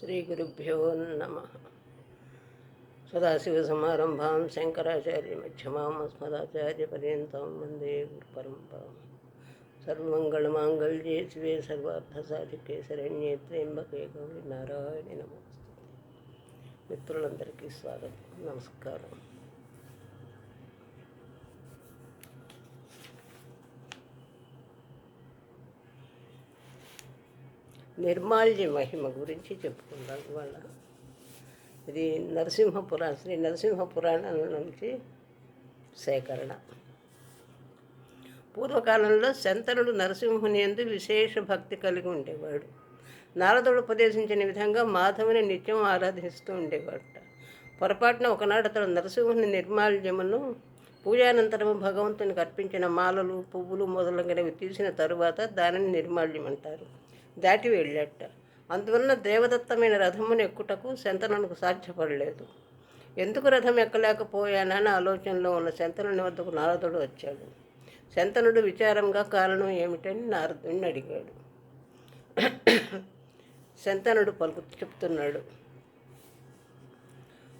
శ్రీగురుభ్యో నమ సదాశివసమారంభాం శంకరాచార్యమధ్యమాం అస్మదాచార్యపర్యంతం వందే గురుపరంపరాం సర్వమంగళమాంగళ్యే శివే సర్వార్థసాధికే శరణ్యే త్ర్యంబకే గౌరీ నారాయణ నమస్తే మిత్రులందరికీ స్వాగతం నమస్కారం। నిర్మాల్య మహిమ గురించి చెప్పుకుందాం ఇవాళ. ఇది నరసింహపురా శ్రీ నరసింహ పురాణం నుంచి సేకరణ. పూర్వకాలంలో శంతనుడు నరసింహుని ఎందు విశేష భక్తి కలిగి ఉండేవాడు. నారదుడు ఉపదేశించిన విధంగా మాధవుని నిత్యం ఆరాధిస్తూ ఉండేవాడట. పొరపాటున ఒకనాడు అతడు నరసింహుని నిర్మాల్యమును పూజానంతరం భగవంతునికి అర్పించిన మాలలు పువ్వులు మొదలగునవి తీసిన తరువాత దానిని నిర్మాల్యం అంటారు దాటి వెళ్ళట. అందువలన దేవదత్తమైన రథమును ఎక్కుటకు శంతనునికి సాధ్యపడలేదు. ఎందుకు రథం ఎక్కలేకపోయానని ఆలోచనలో ఉన్న శంతనుని వద్దకు నారదుడు వచ్చాడు. శంతనుడు విచారంగా కారణం ఏమిటని నారదుడిని అడిగాడు. శంతనుడు పలుకు చెప్తున్నాడు.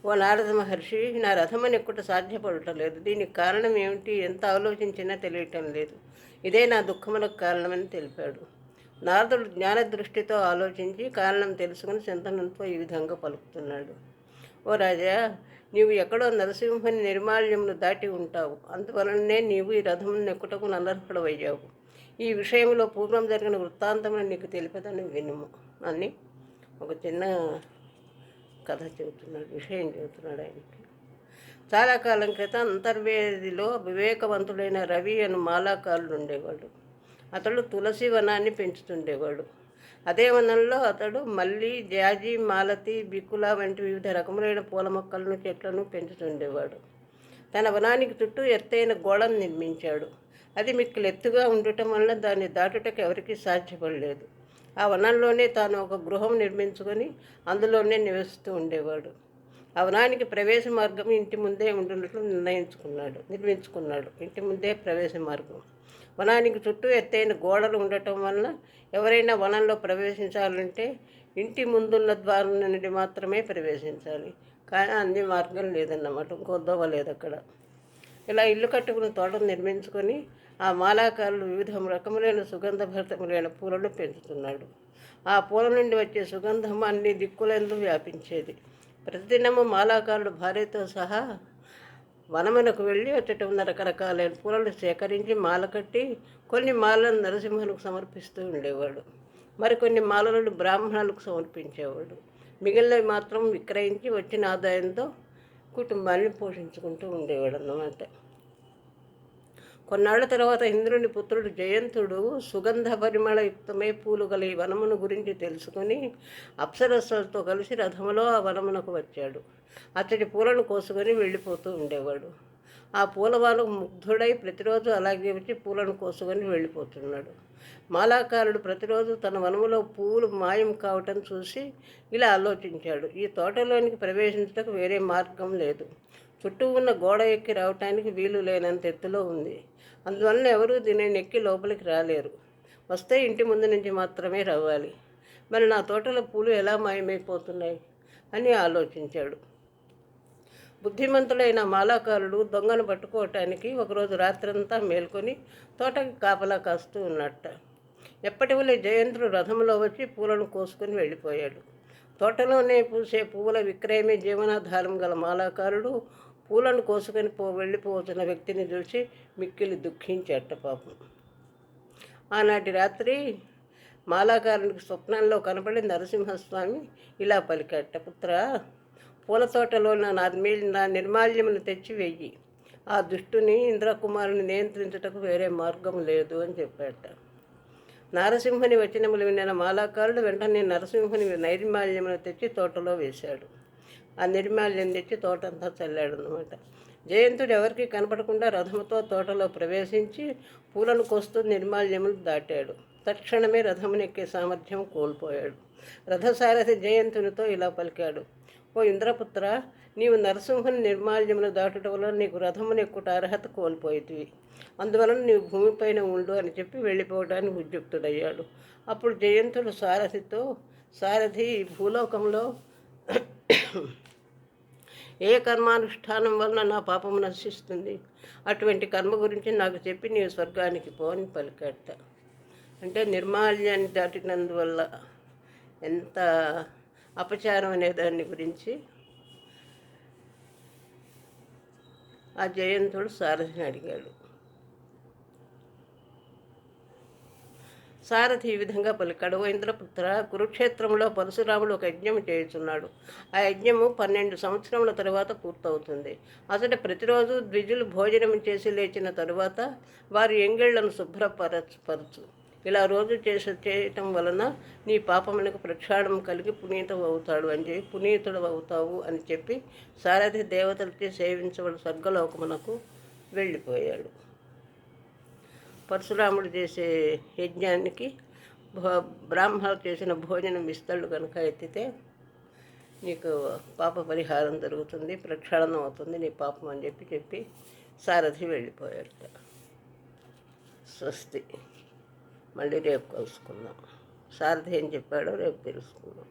ఓ నారద మహర్షి నా రథమని ఎక్కుట సాధ్యపడటం లేదు. దీనికి కారణం ఏమిటి? ఎంత ఆలోచించినా తెలియటం లేదు. ఇదే నా దుఃఖములకు కారణమని తెలిపాడు. నారదుడు జ్ఞాన దృష్టితో ఆలోచించి కారణం తెలుసుకుని చింతనంతో ఈ విధంగా పలుకుతున్నాడు. ఓ రాజా నీవు ఎక్కడో నరసింహని నిర్మాల్యమును దాటి ఉంటావు. అందువలననే నీవు ఈ రథమును ఎక్కుటకు నన్నర్హుడవయ్యావు ఈ విషయంలో పూర్వం జరిగిన వృత్తాంతమును నీకు తెలిపదని వినుము. అని ఒక చిన్న కథ చెబుతున్నాడు విషయం చెబుతున్నాడు ఆయనకి. చాలా కాలం క్రితం అంతర్వేదిలో వివేకవంతుడైన రవి అని మాలాకారులు ఉండేవాడు. అతడు తులసి వనాన్ని పెంచుతుండేవాడు. అదే వనంలో అతడు మల్లి జాజి మాలతి బిక్కుల వంటి వివిధ రకములైన పూల మొక్కలను చెట్లను పెంచుతుండేవాడు. తన వనానికి చుట్టూ ఎత్తైన గోడను నిర్మించాడు. అది మిక్కులు ఎత్తుగా ఉండటం వల్ల దాన్ని దాటుటకు ఎవరికీ సాధ్యపడలేదు. ఆ వనంలోనే తాను ఒక గృహం నిర్మించుకొని అందులోనే నివసిస్తూ ఉండేవాడు. ఆ వనానికి ప్రవేశ మార్గం ఇంటి ముందే ఉండున్నట్లు నిర్ణయించుకున్నాడు నిర్మించుకున్నాడు. ఇంటి ముందే ప్రవేశ మార్గం. వనానికి చుట్టూ ఎత్తైన గోడలు ఉండటం వలన ఎవరైనా వనంలో ప్రవేశించాలంటే ఇంటి ముందున్న ద్వారం నుండి మాత్రమే ప్రవేశించాలి. కానీ అన్ని మార్గం లేదన్నమాట. ఇంకో దోవ లేదు అక్కడ. ఇలా ఇల్లు కట్టుకుని తోటను నిర్మించుకొని ఆ మాలాకారులు వివిధ రకములైన సుగంధభరితములైన పూలను పెంచుతున్నాడు. ఆ పూల నుండి వచ్చే సుగంధం అన్ని దిక్కులందు వ్యాపించేది. ప్రతిదినము మాలాకారుడు భార్యతో సహా వనమునకు వెళ్ళి అచ్చట ఉన్న రకరకాలైన పూలను సేకరించి మాల కట్టి కొన్ని మాలను నరసింహునికి సమర్పిస్తూ ఉండేవాడు. మరికొన్ని మాలలను బ్రాహ్మణులకు సమర్పించేవాడు. మిగిలినవి మాత్రం విక్రయించి వచ్చిన ఆదాయంతో కుటుంబాన్ని పోషించుకుంటూ ఉండేవాడు అన్నమాట కొన్నాళ్ళ తర్వాత ఇంద్రుని పుత్రుడు జయంతుడు సుగంధ పరిమళయుక్తమే పూలు గల ఈ వనమును గురించి తెలుసుకుని అప్సరస్సులతో కలిసి రథములో ఆ వనమునకు వచ్చాడు. అతడి పూలను కోసుకొని వెళ్ళిపోతూ ఉండేవాడు. ఆ పూలవాలు ముగ్ధుడై ప్రతిరోజు అలాగే వచ్చి పూలను కోసుకొని వెళ్ళిపోతున్నాడు. మాలాకారుడు ప్రతిరోజు తన వనములో పూలు మాయం కావటం చూసి ఇలా ఆలోచించాడు. ఈ తోటలోనికి ప్రవేశించటకు వేరే మార్గం లేదు. చుట్టూ ఉన్న గోడ ఎక్కి రావటానికి వీలు లేనంత ఎత్తులో ఉంది. అందువలన ఎవరూ దీనిని ఎక్కి లోపలికి రాలేరు. వస్తే ఇంటి ముందు నుంచి మాత్రమే రావాలి. మరి నా తోటలో పూలు ఎలా మాయమైపోతున్నాయి? అని ఆలోచించాడు. బుద్ధిమంతుడైన మాలాకారుడు దొంగను పట్టుకోవటానికి ఒకరోజు రాత్రంతా మేల్కొని తోటకి కాపలా కాస్తూ ఉన్నట్ట. ఎప్పటి వల్ల జయంతుడు రథంలో వచ్చి పూలను కోసుకొని వెళ్ళిపోయాడు. తోటలోనే పూసే పువ్వుల విక్రయమే జీవనాధారం గల మాలాకారుడు పూలను కోసుకొని పో వెళ్ళిపోతున్న వ్యక్తిని చూసి మిక్కిలి దుఃఖించేట పాపం. ఆనాటి రాత్రి మాలాకారునికి స్వప్నంలో కనపడి నరసింహస్వామి ఇలా పలికేట పుత్ర పూల తోటలో నా నా నిర్మాల్యమును తెచ్చి వెయ్యి ఆ దుష్టుని ఇంద్రకుమారుని నియంత్రించుటకు వేరే మార్గం లేదు అని చెప్పాట నరసింహుని వచనములు విన్న మాలాకారుడు వెంటనే నరసింహుని నైర్మాల్యమును తెచ్చి తోటలో వేశాడు. ఆ నిర్మాల్యం తెచ్చి తోటంతా చల్లాడు అనమాట జయంతుడు ఎవరికి కనపడకుండా రథముతో తోటలో ప్రవేశించి పూలను కోస్తూ నిర్మాల్యములు దాటాడు. తక్షణమే రథమునెక్కే సామర్థ్యం కోల్పోయాడు. రథసారథి జయంతునితో ఇలా పలికాడు. ఓ ఇంద్రపుత్ర నీవు నరసింహుని నిర్మాల్యమును దాటుట వలన నీకు రథమును ఎక్కుట అర్హత కోల్పోయితివి అందువలన నీవు భూమిపైన ఉండు అని చెప్పి వెళ్ళిపోవడానికి ఉద్యుక్తుడయ్యాడు. అప్పుడు జయంతుడు సారథితో సారథి భూలోకంలో ఏ కర్మానుష్ఠానం వలన నా పాపము నశిస్తుంది? అటువంటి కర్మ గురించి నాకు చెప్పి నీవు స్వర్గానికి పోని అని అంటే నిర్మాల్యాన్ని దాటినందువల్ల ఎంత అపచారం అనే దాని గురించి ఆ జయంతుడు సారథిని అడిగాడు. సారథి ఈ విధంగా పలికాడు. ఇంద్రపుత్ర కురుక్షేత్రంలో పరశురాముడు ఒక యజ్ఞం చేయుచున్నాడు. ఆ యజ్ఞము పన్నెండు సంవత్సరముల తరువాత పూర్తవుతుంది. అతడు ప్రతిరోజు ద్విజులు భోజనం చేసి లేచిన తరువాత వారి ఎంగిళ్ళను శుభ్రపరచు పరచు ఇలా రోజు చేసే చేయటం వలన నీ పాపములకు ప్రక్షాళం కలిగి పునీతం అవుతాడు అని చెప్పి పునీతుడు అవుతావు అని చెప్పి సారథి దేవతలకి సేవించబడి స్వర్గలోకమునకు వెళ్ళిపోయాడు. పరశురాముడు చేసే యజ్ఞానికి భో- బ్రాహ్మణులు చేసిన భోజనం ఇస్తాడు కనుక ఎత్తితే నీకు పాప పరిహారం జరుగుతుంది ప్రక్షాళనం అవుతుంది నీ పాపం అని చెప్పి చెప్పి సారథి వెళ్ళిపోయాడు స్వస్తి. మళ్ళీ రేపు కలుసుకుందాం. సారథి ఏం చెప్పాడో రేపు తెలుసుకుందాం.